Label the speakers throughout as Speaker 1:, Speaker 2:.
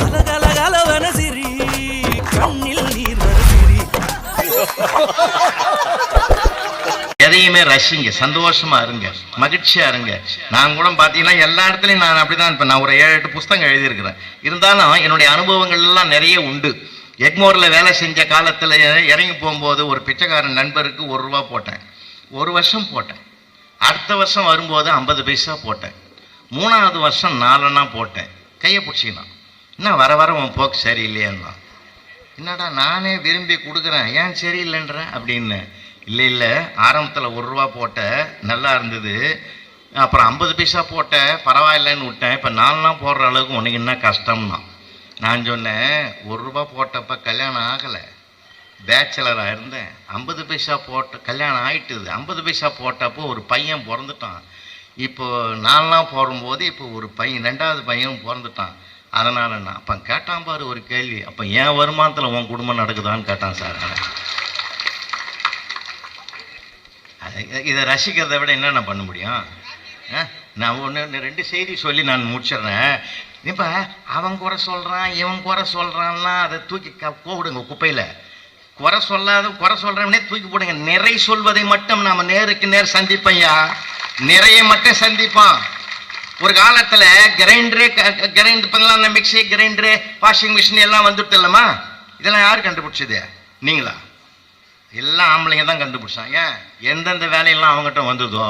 Speaker 1: கலகலகலவன சிரி கண்ணில் நீர் வர சிரி.
Speaker 2: எதையுமே ரசிங்க சந்தோஷமா இருங்க மகிழ்ச்சியா இருங்க. நான் கூட பாத்தீங்கன்னா எல்லா இடத்துலயும் நான் அப்படிதான் இப்ப நான் ஒரு ஏழு எட்டு புஸ்தகம் எழுதியிருக்கிறேன். இருந்தாலும் என்னுடைய அனுபவங்கள் எல்லாம் நிறைய உண்டு. எக்மோர்ல வேலை செஞ்ச காலத்துல இறங்கி போகும்போது ஒரு பிச்சைக்காரன் நண்பருக்கு ஒரு ரூபா போட்டேன். ஒரு வருஷம் போட்டேன். அடுத்த வருஷம் வரும்போது ஐம்பது பைசா போட்டேன். மூணாவது வருஷம் நாலனா போட்டேன். கையை பிடிச்சிக்கினான். என்ன வர வர உன் போக்கு சரியில்லையேன்னா என்னடா நானே விரும்பி கொடுக்குறேன் ஏன் சரியில்லைன்றேன் அப்படின்னு. இல்லை இல்லை ஆரம்பத்தில் ஒரு ரூபா போட்ட நல்லா இருந்தது. அப்புறம் ஐம்பது பைசா போட்ட பரவாயில்லைன்னு விட்டேன். இப்போ நாலுலாம் போடுற அளவுக்கு உனக்கு என்ன கஷ்டம்னா நான் சொன்னேன் ஒரு ரூபா போட்டப்ப கல்யாணம் ஆகலை. பேச்சலராக இருந்தேன். ஐம்பது பைசா போட்ட கல்யாணம் ஆகிட்டுது ஐம்பது பைசா போட்டப்போ ஒரு பையன் பிறந்துட்டான். இப்போது நாலாம் போடும்போது இப்போ ஒரு பையன் ரெண்டாவது பையன் பிறந்துட்டான். அதனால் நான் அப்போ கேட்டான் பாரு ஒரு கேள்வி. அப்போ என் வருமானத்தில் உன் குடும்பம் நடக்குதான்னு கேட்டான் சார் இதை ரசிக்கிறதை விட என்னென்ன பண்ண முடியும்? ஆ? நான் ஒன்று ரெண்டு செய்தி சொல்லி நான் முடிச்சிடுறேன். இப்போ அவன் குறை சொல்கிறான் இவன் குறை சொல்கிறான்னா அதை தூக்கி க போடுங்க குப்பையில். குறை சொல்லாத குறை சொல்கிறவனே தூக்கி போடுங்க. நிறை சொல்வதை மட்டும் நாம் நேருக்கு நேர் சந்திப்பையா நிறைய மட்டும் சந்திப்பான் ஒரு காலத்துல கிரைண்டரு பங்கெல்லாம் அந்த மிக்சி கிரைண்டரு வாஷிங் மிஷின் எல்லாம் வந்துட்டு இல்லம்மா. இதெல்லாம் யார் கண்டுபிடிச்சது? நீங்களா? எல்லாம் ஆம்பளைங்க தான் கண்டுபிடிச்சாங்க. ஏன் எந்தெந்த வேலையெல்லாம் அவங்ககிட்ட வந்ததோ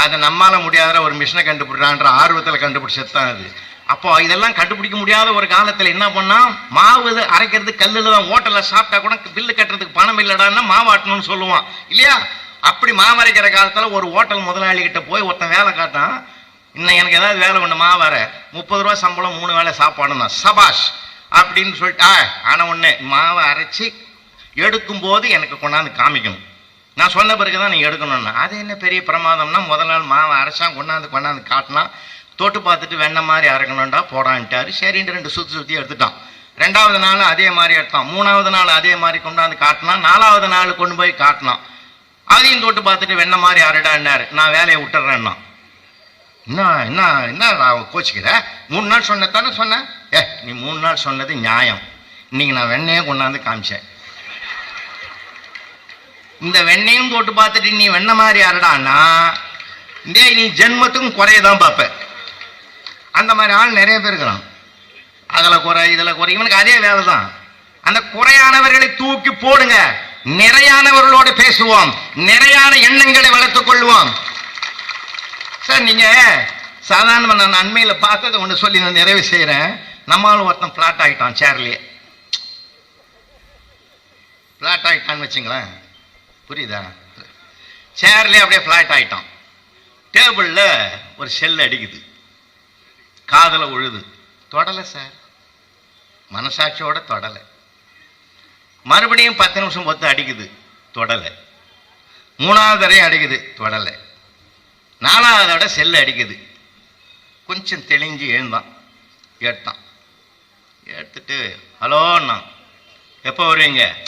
Speaker 2: அதை நம்மால் முடியாத ஒரு மிஷினை கண்டுபிடிறான்ற ஆர்வத்தில் கண்டுபிடிச்சது தான் அது. அப்போ இதெல்லாம் கண்டுபிடிக்க முடியாத ஒரு காலத்தில் என்ன பண்ணால் மாவு இது அரைக்கிறது கல்லில் தான் ஹோட்டலில் சாப்பிட்டா கூட பில்லு கட்டுறதுக்கு பணம் இல்லைடான்னா மாவு ஆட்டணும்னு சொல்லுவான். இல்லையா? அப்படி மாவு அரைக்கிற காலத்தில் ஒரு ஹோட்டல் முதலாளிகிட்ட போய் ஒருத்தன் வேலை காட்டான் இன்னும் எனக்கு ஏதாவது வேலை ஒன்று மாவு முப்பது ரூபா சம்பளம் மூணு வேளை சாப்பாடுனா சபாஷ் அப்படின்னு சொல்லிட்டு ஆ ஆனால் ஒன்று மாவை அரைச்சி எடுக்கும்போது எனக்கு கொண்டாந்து காமிக்கணும். நான் சொன்ன பிறகு தான் நீ எடுக்கணும்னா. அது என்ன பெரிய பிரமாதம்னா முதல் நாள் மாவை அரைச்சான் கொண்டாந்து கொண்டாந்து காட்டினா தொட்டு பார்த்துட்டு வெண்ணெய் மாதிரி அரைக்கணும்டா போடான்ட்டாரு. சரின்ட்டு ரெண்டு சுற்றி சுற்றி எடுத்துட்டான். ரெண்டாவது நாள் அதே மாதிரி எடுத்தான். மூணாவது நாள் அதே மாதிரி கொண்டாந்து காட்டினான். நாலாவது நாள் கொண்டு போய் காட்டினான். அதையும் தொட்டு பார்த்துட்டு வெண்ணெய் மாதிரி அரைடான்னாரு நான் வேலையை விட்டுறேன்னா. என்ன என்ன என்ன நான் கோச்சிக்கிற? மூணு நாள் சொன்னதானே சொன்னேன் ஏ நீ மூணு நாள் சொன்னது நியாயம். இன்னைக்கு நான் வெண்ணையே கொண்டாந்து காமிச்சேன். இந்த வெண்ணையும் தொட்டு பார்த்துட்டு நீ வெண்ணெய் மாதிரி அரடான்னா இதே நீ ஜென்மத்துக்கும் குறைய தான் பார்ப்ப. அந்த மாதிரி ஆள் நிறைய பேர் இருக்கிறான். அதில் குறை இதில் குறை. இவனுக்கு அதே வேலை தான் அந்த குறையானவர்களை தூக்கி போடுங்க. நிறையானவர்களோடு பேசுவோம். நிறையான எண்ணங்களை வளர்த்துக் கொள்வோம். சார் நீங்க சாதாரண நான் அண்மையில் பார்த்ததை ஒன்று சொல்லி நான் நிறைவு செய்கிறேன் நம்மளும் ஒருத்தன் ஃப்ளாட் ஆகிட்டான் சேர்லேயே ஃப்ளாட் ஆகிட்டான்னு வச்சுங்களேன். புரியுதா? சேர்லேயே அப்படியே ஃப்ளாட் ஆகிட்டான் டேபிளில் ஒரு செல் அடிக்குது. காதில் உழுது. தொடலை சார். மனசாட்சியோட தொடலை. மறுபடியும் பத்து நிமிஷம் பொத்து அடிக்குது தொடலை. மூணாவது தடையும் அடிக்குது தொடலை. நாலாவது தடவை செல்லு அடிக்குது. கொஞ்சம் தெளிஞ்சு எழுந்தான். எடுத்தான் எடுத்துட்டு ஹலோண்ணா எப்போ வருவீங்க?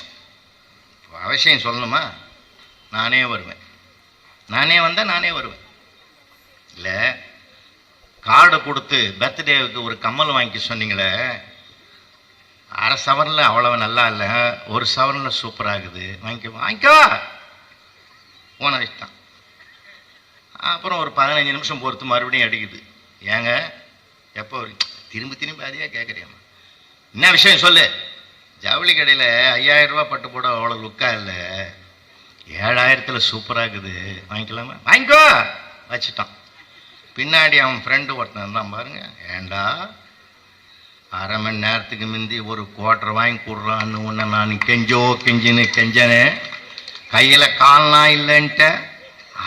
Speaker 2: அவசியம் சொல்லணுமா? நானே வருவேன். நானே வந்தால் நானே வருவேன். இல்லை கார்டு கொடுத்து பர்த்டேவுக்கு ஒரு கம்மல் வாங்கிக்க சொன்னீங்களே அரை சவரில் அவ்வளவு நல்லா இல்லை. ஒரு சவரில் சூப்பராகுது வாங்கிக்கோ வாங்கிக்கோ. போன வச்சுட்டான் அப்புறம் ஒரு பதினஞ்சு நிமிஷம் பொறுத்து மறுபடியும் அடிக்குது. ஏங்க எப்போ திரும்பி திரும்பி அதையே கேட்குறியம்மா என்ன விஷயம் சொல்லு? ஜவுளி கடையில் ஐயாயிரம் ரூபா பட்டு போட அவ்வளோ லுக்காக இல்லை. ஏழாயிரத்தில் சூப்பராக இருக்குது வாங்கிக்கலாமா? வாங்கிக்கோ. வச்சுட்டான். பின்னாடி அவன் ஃப்ரெண்டு ஒருத்தன் இருந்தான் பாருங்க. ஏண்டா? அரை மணி நேரத்துக்கு முந்தி ஒரு குவார்டர் வாங்கி கொடுறான்னு உன்னை நான் கெஞ்சோ கெஞ்சின்னு கெஞ்சனே. கையில் கால்லாம் இல்லைன்ட்ட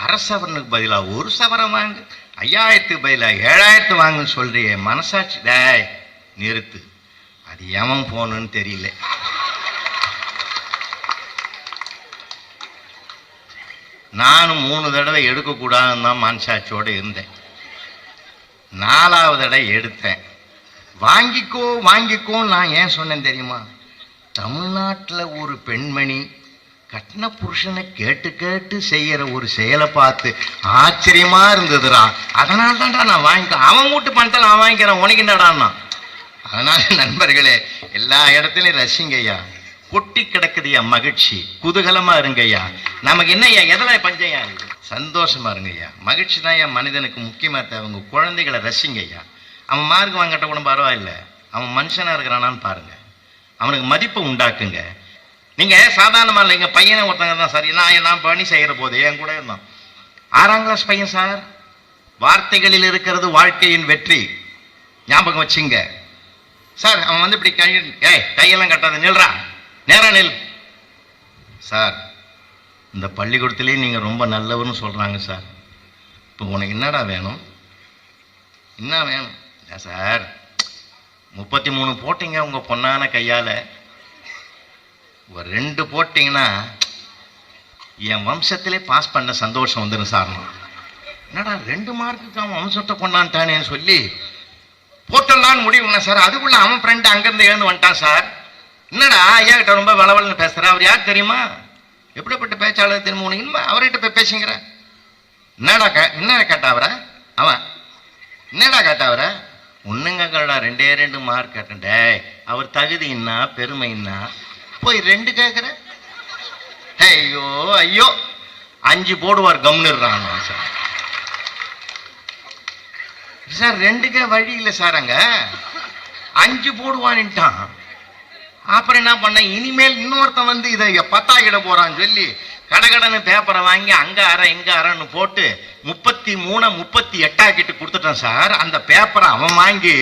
Speaker 2: அரை சவரனுக்கு பதிலாக ஒரு சவரம் வாங்கு. ஐயாயிரத்துக்கு பதிலாக ஏழாயிரத்து வாங்குன்னு சொல்கிறியே மனசாட்சி. டேய் நிறுத்து. அது எவன் போகணுன்னு தெரியல. நானும் மூணு தடவை எடுக்கக்கூடாதுன்னு தான் மனசாட்சியோடு இருந்தேன். நாலாவது தடவை எடுத்தேன். வாங்கிக்கோ வாங்கிக்கோ நான் ஏன் சொன்னேன் தெரியுமா? தமிழ்நாட்டில் ஒரு பெண்மணி கட்டின புருஷனை கேட்டு கேட்டு செய்கிற ஒரு செயலை பார்த்து ஆச்சரியமாக இருந்ததுடா. அதனால தான்டா நான் வாங்கிக்க அவன் வீட்டு பணத்தை நான் வாங்கிக்கிறேன் உனக்கு என்னடான்னா? அதனால நண்பர்களே எல்லா இடத்துலையும் ரசிங்கய்யா கொட்டி கிடக்குதுயா மகிழ்ச்சி. குதூகலமா இருங்கய்யா நமக்கு என்னய்யா எதெல்லாம் பஞ்சையா இருக்கு சந்தோஷமா இருங்கய்யா மகிழ்ச்சி தான் என் மனிதனுக்கு முக்கியமாக தேவைங்க குழந்தைகளை ரசிங்கய்யா அவன் மார்க் வாங்கட்ட கூட பரவாயில்ல. அவன் மனுஷனாக இருக்கிறானான்னு பாருங்க. அவனுக்கு மதிப்பை உண்டாக்குங்க. நீங்கள் சாதாரணமாக இல்லை எங்கள் பையனை ஒருத்தங்க தான் சார் நான் நான் பணி செய்கிற போது என் கூட இருந்தான். ஆறாம் கிளாஸ் பையன் சார் வார்த்தைகளில் இருக்கிறது வாழ்க்கையின் வெற்றி. ஞாபகம் வச்சுங்க. சார் அவன் வந்து இப்படி கை ஏய் கையெல்லாம் கட்டாத நில்றா. நேரம் நில். சார் இந்த பள்ளிக்கூடத்துலேயும் நீங்கள் ரொம்ப நல்லவர்னு சொல்கிறாங்க சார். இப்போ உனக்கு என்னடா வேணும்? என்ன வேணும்? இல்லை சார் முப்பத்தி மூணு போட்டிங்க உங்கள் பொண்ணான கையால். ஒரு ரெண்டு போட்டிங்கன்னா என் வம்சத்திலே பாஸ் பண்ண சந்தோஷம் வந்துடும் சார். என்னடா ரெண்டு மார்க்குக்கு அவன் வம்சத்தை கொண்டான்ட்டானேன்னு சொல்லி போட்டலான்னு முடிவு பண்ண சார். அதுக்குள்ளே அவன் ஃப்ரெண்டு அங்கேருந்து எழுந்து வந்துட்டான் சார். என்னடா ஐயா கிட்ட ரொம்ப வளவலன்னு பேசுகிறா அவர் யார் தெரியுமா? எப்படிப்பட்ட பேச்சாளர் தெரியுமா உனக்கு? இன்னும் அவர்கிட்ட போய் பேசுங்கிற என்னடா கே கேட்டா அவரை? அவன் என்னடா கேட்டாவர அவரை? கேடா ரெண்டே ரெண்டு மார்க் கேட்டேன். அவர் தகுதி என்ன பெருமை என்ன போய் ரெண்டு கேட்குற ஐயோ ஐயோ. அஞ்சு போடுவார் கம்னுறான் சார். சார் ரெண்டுக்கே வழி இல்லை சார் அங்க. அஞ்சு போடுவான்ட்டான் அப்புறம் என்ன பண்ண இனிமேல் இன்னொருத்தன் வந்து இதை பத்தாக்கிட போறான்னு சொல்லி கடகடன்னு பேப்பரை வாங்கி அங்க அரை இங்க அரைன்னு போட்டு முப்பத்தி மூணு முப்பத்தி எட்டாக்கிட்டு கொடுத்துட்டான் சார். அந்த பேப்பரை அவன் வாங்கி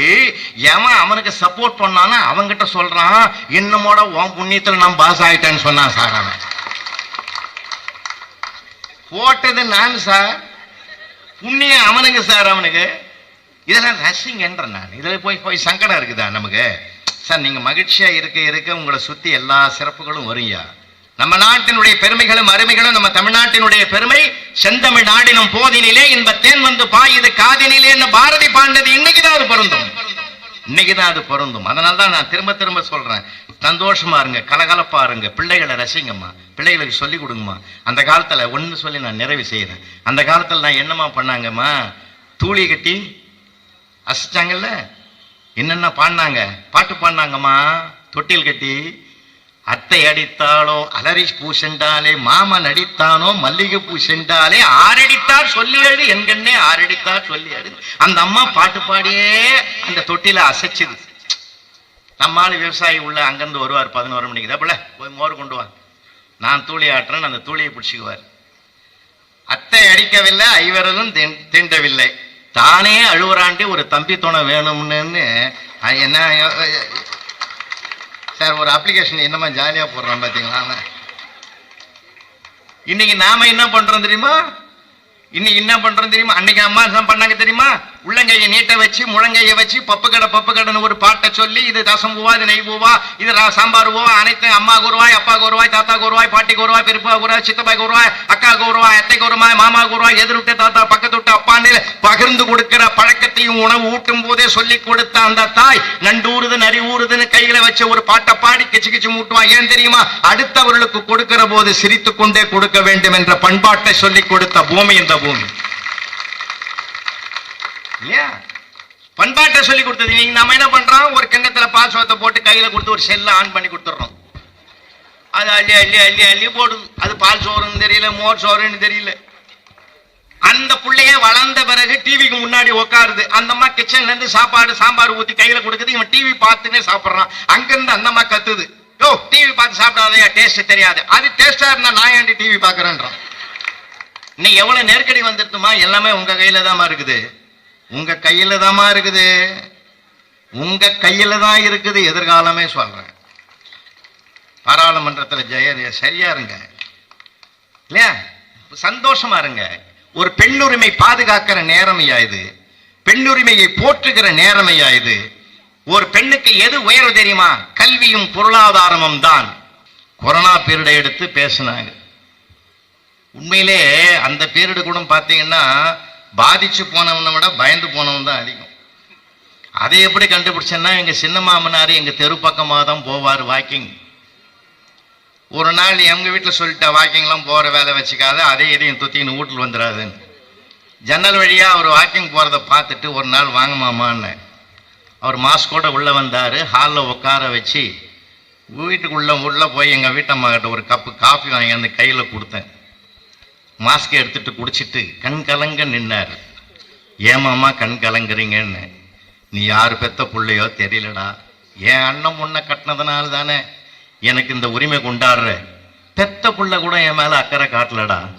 Speaker 2: எவன் அவனுக்கு சப்போர்ட் பண்ணானோ அவன்கிட்ட சொல்றான். இன்னமோட உன் புண்ணியத்தில் நான் பாஸ் ஆயிட்டேன்னு சொன்னான் சார் அவன். போட்டது நான் சார். புண்ணியம் அவனுக்கு சார் அவனுக்கு. இதெல்லாம் ரசிங்கன்ற நான். இதில் போய் போய் சங்கடம் இருக்குதா நமக்கு? சார் நீங்கள் மகிழ்ச்சியாக இருக்க இருக்க உங்களை சுற்றி எல்லா சிறப்புகளும் வரும்யா நம்ம நாட்டினுடைய பெருமைகளும் அருமைகளும் நம்ம தமிழ்நாட்டினுடைய பெருமை செந்தமிழ் நாடினும் போதினிலே இன்ப தேன் வந்து பாயுது காதினிலே பாரதி பாண்டது இன்னைக்குதான் அது பொருந்தும். இன்னைக்குதான் அது பொருந்தும். அதனால தான் நான் திரும்ப திரும்ப சொல்றேன். சந்தோஷமா இருங்க கலகலப்பா இருங்க பிள்ளைகளை ரசிங்கம்மா. பிள்ளைகளுக்கு சொல்லி கொடுங்கம்மா. அந்த காலத்துல ஒன்று சொல்லி நான் நிறைவு செய்யறேன் அந்த காலத்துல நான் என்னம்மா பண்ணாங்கம்மா? தூளி கட்டி அசிச்சாங்கல்ல? என்னென்ன பாடினாங்க? பாட்டு பாடினாங்கம்மா? தொட்டில் கட்டி அத்தை அடித்தாலோ அலரி பூ சென்றாலே மாமன் அடித்தானோ மல்லிகை பூ சென்றாலே ஆரடித்தார் சொல்லி என்கண்ணே ஆரடித்தார் சொல்லி அந்த அம்மா பாட்டு பாடியே அந்த தொட்டில அசைச்சுது. நம்மால் விவசாயி உள்ள அங்கிருந்து வருவார் பதினோரு மணிக்கு. தப்பில் போய் மோர் கொண்டு வாங்க. நான் தூளி ஆட்டுறேன் அந்த தூளியை பிடிச்சிக்குவார். அத்தை அடிக்கவில்லை ஐவரதும் தின்- தீண்டவில்லை. தானே அழுவுறாண்டி ஒரு தம்பி துணை வேணும்னு என்ன சார் ஒரு அப்ளிகேஷன் என்னமா ஜாலியாக போடுறான் பார்த்தீங்களா இன்னைக்கு நாம என்ன பண்றோம் தெரியுமா? இன்னைக்கு என்ன பண்றோம் தெரியுமா? அன்னைக்கு அம்மா என்ன பண்ணாங்க தெரியுமா? உள்ளங்கையை நீட்ட வச்சு முழங்கையை வச்சு பப்பு கடை பப்பு கடைன்னு ஒரு பாட்டை சொல்லி இது ரசம் பூவா இது நெய் பூவா இது சாம்பார் பூவா அனைத்து அம்மா கூறுவாய் அப்பா குருவாய் தாத்தா கூறுவாய் பாட்டி கூறுவாய் பெருப்பா கூறுவாய் சித்தப்பா கூறுவாய் அக்கா கூறுவாய் அத்தை கூறுவாய் மாமா கூறுவாய் எதிர்விட்ட தாத்தா பக்கத்து விட்டு அப்பான்னு பகிர்ந்து கொடுக்கிற பழக்கத்தையும் உணவு ஊட்டும் போதே சொல்லி கொடுத்த அந்த தாய் நண்டூறுது நரி ஊறுதுன்னு கையில வச்ச ஒரு பாட்டை பாடி கிச்சு கிச்சு மூட்டுவா. ஏன் தெரியுமா? அடுத்தவர்களுக்கு கொடுக்கிற போது சிரித்து கொண்டே கொடுக்க வேண்டும் என்ற பண்பாட்டை சொல்லி கொடுத்த பூமி இந்த பூமி. இல்லையா? பண்பாட்டை சொல்லி கொடுத்தது. நீங்க நம்ம என்ன பண்றோம்? ஒரு கிண்ணத்துல பால் சோத்தை போட்டு கையில கொடுத்து ஒரு செல்ல ஆன் பண்ணி கொடுத்துட்றோம். அது அள்ளி அள்ளி அள்ளி அள்ளி போடுது. அது பால் சோறுன்னு தெரியல மோர் சோறுன்னு தெரியல. அந்த பிள்ளைய வளர்ந்த பிறகு டிவிக்கு முன்னாடி உட்காருது அந்த அம்மா கிச்சன்ல இருந்து சாப்பாடு சாம்பார் ஊத்தி கையில கொடுக்குது. இவன் டிவி பார்த்துன்னே சாப்பிடுறான். அங்கிருந்து அந்த அம்மா கத்துது. யோ டிவி பார்த்து சாப்பிடாதயா? டேஸ்ட் தெரியாது. அது டேஸ்டா இருந்தா நான் ஏன்டி டிவி பாக்குறேன்றான் இன்னைக்கு எவ்வளவு நெருக்கடி வந்துருத்துமா எல்லாமே உங்க கையில தான் இருக்குது. உங்க கையில தாம்மா இருக்குது. உங்க கையில தான் இருக்குது எதிர்காலமே சொல்றேன். பாராளுமன்றத்துல ஜெய சரியா இருங்க. இல்லையா? சந்தோஷமா இருங்க. ஒரு பெண்ணுரிமை பாதுகாக்கிற நேரமையா இது? பெண்ணுரிமையை போற்றுகிற நேரமையா இது? ஒரு பெண்ணுக்கு எது உயர்வு தெரியுமா? கல்வியும் பொருளாதாரமும் தான். கொரோனா பீரியடை எடுத்து பேசினாங்க. உண்மையிலே அந்த பீரியடு கூட பார்த்தீங்கன்னா பாதிச்சு போனவனை விட பயந்து போனவன் தான் அதிகம். அதை எப்படி கண்டுபிடிச்சேன்னா எங்கள் சின்ன மாமனார் எங்கள் தெரு பக்கமாக தான் போவார் வாக்கிங். ஒரு நாள் எங்கள் வீட்டில் சொல்லிட்ட வாக்கிங்லாம் போகிற வேலை வச்சுக்காத அதே இதையும் துத்தின்னு வீட்டில் வந்துடாதுன்னு ஜன்னல் வழியாக அவர் வாக்கிங் போகிறத பார்த்துட்டு ஒரு நாள் வாங்க மாமான்னு அவர் மாஸ்கோட உள்ளே வந்தார் ஹாலில் உட்கார வச்சு வீட்டுக்குள்ளே உள்ளே போய் எங்கள் வீட்டம்மா கிட்ட ஒரு கப்பு காஃபி வாங்கி அந்த கையில் கொடுத்தேன். மாஸ்க் எடுத்துட்டு குடிச்சிட்டு கண் கலங்க நின்னார். ஏமாமா கண் கலங்குறீங்கன்னு? நீ யார் பெத்த பிள்ளையோ தெரியலடா. என் அண்ணன் முன்ன கட்டினதுனால தானே எனக்கு இந்த உரிமை கொண்டாடுற. பெத்த புள்ள கூட என் மேலே அக்கறை காட்டலடா.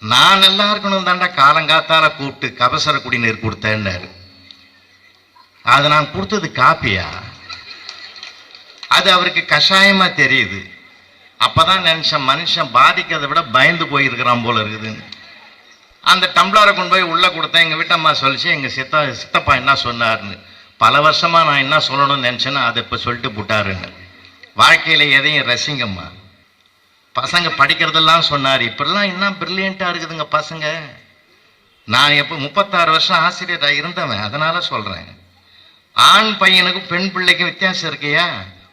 Speaker 2: நான் நல்லா இருக்கணும் தாண்டா. காலங்காத்தால கூப்பிட்டு கபசர குடிநீர் கொடுத்தேன்னாரு. அது நான் கொடுத்தது காப்பியா? அது அவருக்கு கஷாயமா தெரியுது. அப்பதான் நினச்சேன் மனுஷன் பாதிக்கிறதை விட பயந்து போயிருக்கிறான் போல இருக்குதுன்னு. அந்த டம்ளரை கொண்டு போய் உள்ள கொடுத்தேன். எங்க வீட்டம்மா சொல்லிச்சு எங்க சித்தா சித்தப்பா என்ன சொன்னாருன்னு. பல வருஷமா நான் என்ன சொல்லணும்னு நினைச்சேன்னா அதை இப்ப சொல்லிட்டு போட்டாருன்னு. வாழ்க்கையில எதையும் ரசிங்கம்மா. பசங்க படிக்கிறதெல்லாம் சொன்னார். இப்படிலாம் என்ன பிரில்லியண்ட்டாக இருக்குதுங்க பசங்க. நான் எப்போ முப்பத்தாறு வருஷம் ஆசிரியராக இருந்தவன் அதனால சொல்கிறேன் ஆண் பையனுக்கும் பெண் பிள்ளைக்கும் வித்தியாசம் இருக்கையா?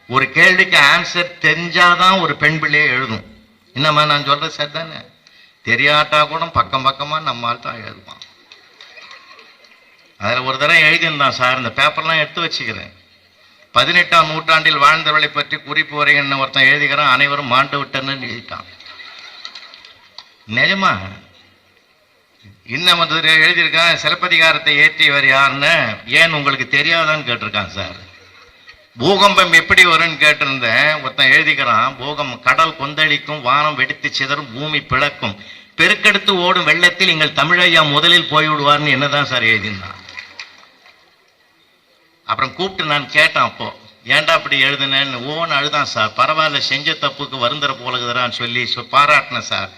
Speaker 2: ஒரு கேள்விக்கு ஆன்சர் தெரிஞ்சாதான் ஒரு பெண் பிள்ளையை எழுதும். என்னம்மா நான் சொல்கிறது சரி தானே தெரியாட்டா கூட பக்கம் பக்கமாக நம்மால் தான் எழுதுவான். அதில் ஒரு தடவை எழுதியிருந்தான் சார் இந்த பேப்பர்லாம் எடுத்து வச்சுக்கிறேன். பதினெட்டாம் நூற்றாண்டில் வாழ்ந்தவர்களை பற்றி குறிப்பு வரைகன்னு ஒருத்தன் எழுதிக்கிறான் அனைவரும் மாண்டு விட்டன்னு எழுதிட்டான். நிஜமா? இன்னும் வந்து எழுதியிருக்கான் சிலப்பதிகாரத்தை ஏற்றியவர் யாருன்னு ஏன் உங்களுக்கு தெரியாதான்னு கேட்டிருக்கான் சார். பூகம்பம் எப்படி வரும்னு கேட்டிருந்தேன். ஒருத்தன் எழுதிக்கிறான் பூகம் கடல் கொந்தளிக்கும் வானம் வெடித்து சிதறும் பூமி பிளக்கும். பெருக்கெடுத்து ஓடும் வெள்ளத்தில் எங்கள் தமிழையா முதலில் போய்விடுவார்னு என்னதான் சார் எழுதினான் அப்புறம் கூப்பிட்டு நான் கேட்டேன் அப்போ ஏன்டா அப்படி எழுதுனேன்னு? ஓன்னு அழுதான் சார். பரவாயில்ல செஞ்ச தப்புக்கு வருந்தர போலகுதுறான்னு சொல்லி பாராட்டினேன் சார்.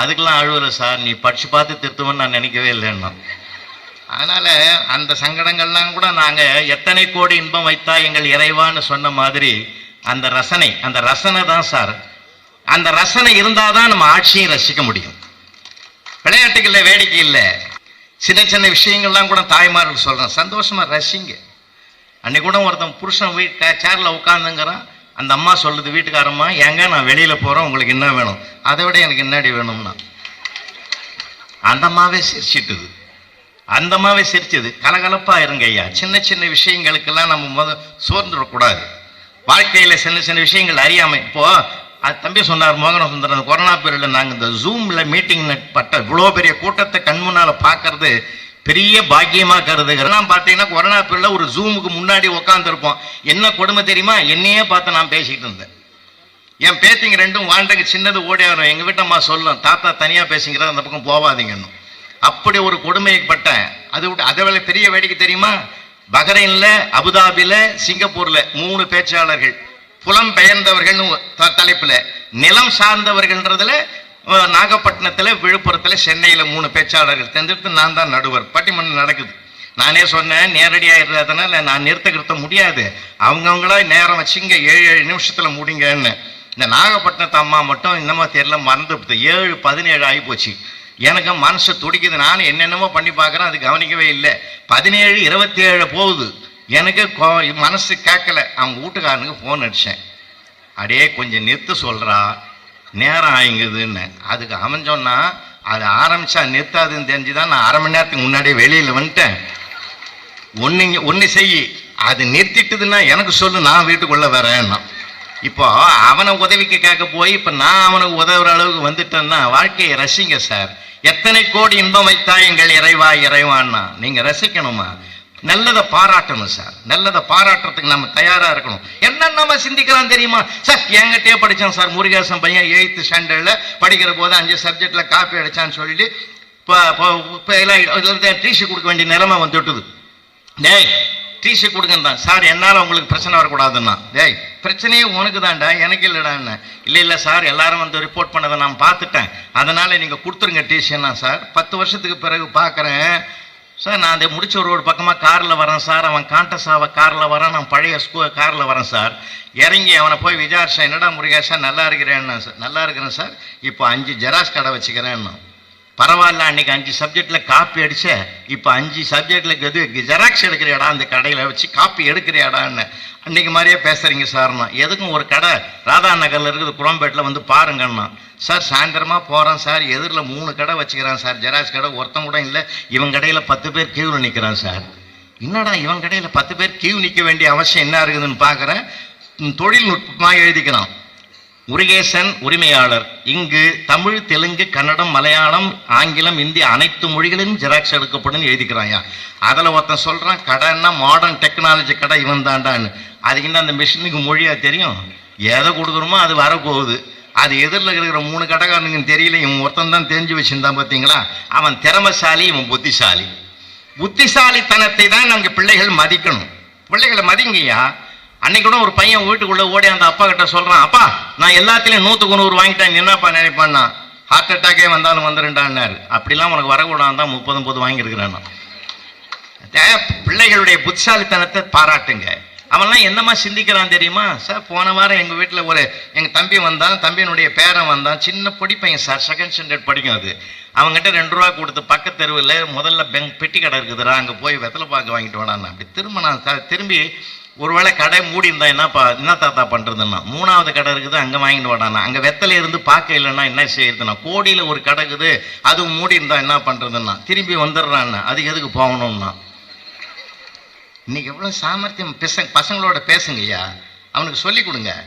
Speaker 2: அதுக்கெல்லாம் அழுவலை சார். நீ படிச்சு பார்த்து திருத்துவன்னு நான் நினைக்கவே இல்லைன்னா அதனால் அந்த சங்கடங்கள்லாம் கூட நாங்கள் எத்தனை கோடி இன்பம் வைத்தா எங்கள் இறைவான்னு சொன்ன மாதிரி அந்த ரசனை அந்த ரசனை தான் சார். அந்த ரசனை இருந்தால் தான் நம்ம ஆட்சியும் ரசிக்க முடியும். விளையாட்டுக்கு இல்லை வேடிக்கை இல்லை. சின்ன சின்ன விஷயங்கள்லாம் கூட தாய்மார்கள் சொல்கிறேன் சந்தோஷமாக ரசிங்க. அன்றைக்கு கூட ஒருத்தன் புருஷன் வீட்டு சேரில் உட்காந்துங்கிறான் அந்த அம்மா சொல்லுது வீட்டுக்காரம்மா எங்க நான் வெளியில் போகிறேன் உங்களுக்கு என்ன வேணும்? அதை விட எனக்கு என்னடி வேணும்னா? அந்த அம்மாவே சிரிச்சிட்டுது அந்த சிரிச்சது. கலகலப்பா இருங்க ஐயா. சின்ன சின்ன விஷயங்களுக்கெல்லாம் நம்ம முத சோர்ந்துடக்கூடாது. வாழ்க்கையில சின்ன சின்ன விஷயங்கள் அறியாமல் இப்போ அது தம்பி சொன்னார் மோகன சுந்தரன் கொரோனா பீரியட்ல நாங்கள் இந்த ஜூம்ல மீட்டிங் பட்ட இவ்வளோ பெரிய கூட்டத்தை கண் முன்னால பார்க்கறது பெரிய பாக்கியமா கருதுகிறேன் பார்த்தீங்கன்னா கொரோனா பீரியட்ல ஒரு ஜூமுக்கு முன்னாடி உட்காந்துருப்போம் என்ன கொடுமை தெரியுமா? என்னையே பார்த்து நான் பேசிகிட்டு இருந்தேன். என் பேத்திங்க ரெண்டும் வாழ்ந்தங்க சின்னது ஓடி வரும். எங்கள் வீட்டம்மா சொல்லும் தாத்தா தனியாக பேசிங்கிறத அந்த பக்கம் போவாதீங்கன்னு. அப்படி ஒரு கொடுமைப்பட்ட அது விட்டு அதை விட பெரிய வேடிக்கை தெரியுமா? பஹ்ரைன்ல அபுதாபில சிங்கப்பூர்ல மூணு பேச்சாளர்கள். புலம் பெயர்ந்தவர்கள்னு த- தலைப்புல. நிலம் சார்ந்தவர்கள்ன்றதுல நாகப்பட்டினத்தில் நாகப்பட்டினத்துல விழுப்புரத்துல சென்னையில மூணு பேச்சாளர்கள். தேர்ந்தெடுத்து நான் தான் நடுவர். பட்டிமன்றம் நடக்குது. நானே சொன்னேன் நேரடியாக இருந்ததுனால நான் நிறுத்தகிருத்த முடியாது. அவங்கவுங்களா நேரம் வச்சுங்க ஏழு ஏழு நிமிஷத்துல முடிங்கன்னு. இந்த நாகப்பட்டினத்து அம்மா மட்டும் இன்னமா தெரியல மறந்து ஏழு பதினேழு ஆகி போச்சு. எனக்கு மனசு துடிக்குது. நானும் என்னென்னமோ பண்ணி பார்க்குறேன். அது கவனிக்கவே இல்லை. பதினேழு இருபத்தி ஏழு போகுது. எனக்கு கோ- மனசு கேட்கல. அவங்க வீட்டுக்காரனுக்கு ஃபோன் அடித்தேன் அடே கொஞ்சம் நிறுத்த சொல்கிறா நேரம் ஆயிங்குதுன்னு. அதுக்கு அவன் அது ஆரம்பித்தா நிறுத்தாதுன்னு தெரிஞ்சுதான் நான் அரை மணி நேரத்துக்கு முன்னாடியே வெளியில் வந்துட்டேன். ஒன்று ஒன்று செய் அது நிறுத்திட்டுதுன்னா எனக்கு சொல்லு நான் வீட்டுக்குள்ளே வரேன்னா. இப்போ அவனை உதவிக்கு கேட்க போய் இப்போ நான் அவனுக்கு உதவுற அளவுக்கு வந்துட்டேன்னா வாழ்க்கையை ரசிங்க சார். எத்தனை கோடி இன்பம் வைத்தா எங்கள் இறைவா இறைவான்னா? நீங்க ரசிக்கணுமா? நல்லதை பாராட்டணும் சார். நல்லதை பாராட்டுறதுக்கு நம்ம தயாரா இருக்கணும். என்ன நம்ம சிந்திக்கலாம் தெரியுமா? சார் என்கிட்டயே படித்தான் சார் முருகேசன் பையன் எயித்து ஸ்டாண்டர்டில் படிக்கிற போது அஞ்சு சப்ஜெக்டில் காப்பி அடிச்சான்னு சொல்லிட்டு இப்போ இப்போ எல்லாம் டிசி கொடுக்க வேண்டிய நிலைமை வந்துட்டுது. டேய் டிசி கொடுங்கன்னு தான் சார் என்னால் உங்களுக்கு பிரச்சனை வரக்கூடாதுன்னா. டேய் பிரச்சனையே உனக்கு தான்டா எனக்கு இல்லைடான்னு இல்லை இல்லை சார் எல்லாரும் வந்து ரிப்போர்ட் பண்ணதை நான் பார்த்துட்டேன். அதனால் நீங்கள் கொடுத்துருங்க டிசின்னா சார் பத்து வருஷத்துக்கு பிறகு பார்க்குறேன். சார் நான் அதை முடிச்ச ரோடு பக்கமாக காரில் வரேன் சார் அவன் காண்டஸாவை காரில் வரேன். நான் பழைய ஸ்கூ காரில் வரேன் சார் இறங்கி அவனை போய் விசாரிச்சேன். என்னடா முருகேஷா நல்லா இருக்கிறேன்னா சார் நல்லா இருக்கிறேன் சார் இப்போ அஞ்சு ஜெராக்ஸ் கடை வச்சுக்கிறேன்னு. பரவாயில்ல அன்னைக்கு அஞ்சு சப்ஜெக்டில் காப்பி அடிச்ச இப்போ அஞ்சு சப்ஜெக்ட்ல எது ஜெராக்ஸ் எடுக்கிறியாடா அந்த கடையில் வச்சு காப்பி எடுக்கிறியாடான்னு அன்னைக்கு மாதிரியே பேசுகிறீங்க சார்ண்ணா எதுக்கும் ஒரு கடை ராதா நகரில் இருக்குது குளம்பேட்டில் வந்து பாருங்கண்ணா சார் சாயந்தரமாக போகிறேன் சார் எதிரில் மூணு கடை வச்சுக்கிறேன் சார் ஜெராக்ஸ் கடை ஒருத்தன் கூட இல்லை. இவன் கடையில் பத்து பேர் கீழே நிற்கிறான் சார் என்னடா இவன் கடையில் பத்து பேர் கியூ நிற்க வேண்டிய அவசியம் என்ன இருக்குதுன்னு பார்க்குறேன் தொழில்நுட்பமாக எழுதிக்கிறான். முருகேசன் உரிமையாளர். இங்கு தமிழ் தெலுங்கு கன்னடம் மலையாளம் ஆங்கிலம் இந்தி அனைத்து மொழிகளிலும் ஜெராக்ஸ் எடுக்கப்படும் எழுதிக்கிறாயா? அதில் ஒருத்தன் சொல்கிறான் கடைன்னா மாடர்ன் டெக்னாலஜி கடை இவன் தாண்டான்னு. அது என்ன அந்த மிஷினுக்கு மொழியாக தெரியும்? எதை கொடுக்குறோமோ அது வரப்போகுது. அது எதிரில் இருக்கிற மூணு கடைக்காரனுக்கு தெரியல இவன் ஒருத்தன் தான் தெரிஞ்சு வச்சிருந்தான் பார்த்தீங்களா அவன் திறமசாலி இவன் புத்திசாலி. புத்திசாலித்தனத்தை தான் நாங்கள் பிள்ளைகள் மதிக்கணும். பிள்ளைகளை மதிங்கய்யா? அன்னைக்கு கூட ஒரு பையன் வீட்டுக்குள்ள ஓடி அந்த அப்பா கிட்ட சொல்றான் அப்பா நான் எல்லாத்துலயும் நூத்துக்கு நூறு வாங்கிட்டேன் என்னப்பா நினைப்பான்னா? ஹார்ட் அட்டாக்கே வந்தாலும் வந்துருண்டான்னாரு. அப்படிலாம் உனக்கு வரக்கூடாது தான் முப்பது முப்பது வாங்கியிருக்கிறான் பிள்ளைகளுடைய புத்திசாலித்தனத்தை பாராட்டுங்க. அவன்லாம் என்னமா சிந்திக்கிறான் தெரியுமா? சார் போன வாரம் எங்கள் வீட்டில் ஒரு எங்கள் தம்பி வந்தான் தம்பியினுடைய பேரன் வந்தான் சின்ன பொடி பையன் சார் செகண்ட் ஸ்டாண்டர்ட் படிக்கும் அது. அவங்ககிட்ட ரெண்டு ரூபா கொடுத்து பக்கத்து தெருவில் முதல்ல பெங் பெட்டி கடை இருக்குதுடா அங்கே போய் வெத்தலை பாக்கு வாங்கிட்டு வேணான்னு அப்படி திரும்ப நான் திரும்பி ஒருவேளை கடை மூடி இருந்தா என்னப்பா என்ன தாத்தா பண்ணுறதுன்னா மூணாவது கடை இருக்குது அங்கே வாங்கிட்டு வாடானா அங்கே வெத்தலை இருந்து பார்க்க இல்லைன்னா என்ன செய்யறதுன்னா? கோடியில் ஒரு கடை இருக்குது அதுவும் மூடி இருந்தா என்ன பண்ணுறதுன்னா திரும்பி வந்துடுறான்னா. அதுக்கு எதுக்கு போகணும்னா? இன்னைக்கு எவ்வளோ சாமர்த்தியம் பிச பசங்களோட பேசுங்கய்யா அவனுக்கு சொல்லி கொடுங்க.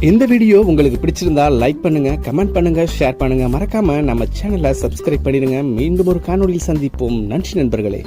Speaker 3: இந்த வீடியோ உங்களுக்கு பிடிச்சிருந்தா லைக் பண்ணுங்க கமெண்ட் பண்ணுங்க ஷேர் பண்ணுங்க. மறக்காம நம்ம சேனலை சப்ஸ்கிரைப் பண்ணிடுங்க. மீண்டும் ஒரு காணொளியில் சந்திப்போம். நன்றி நண்பர்களே.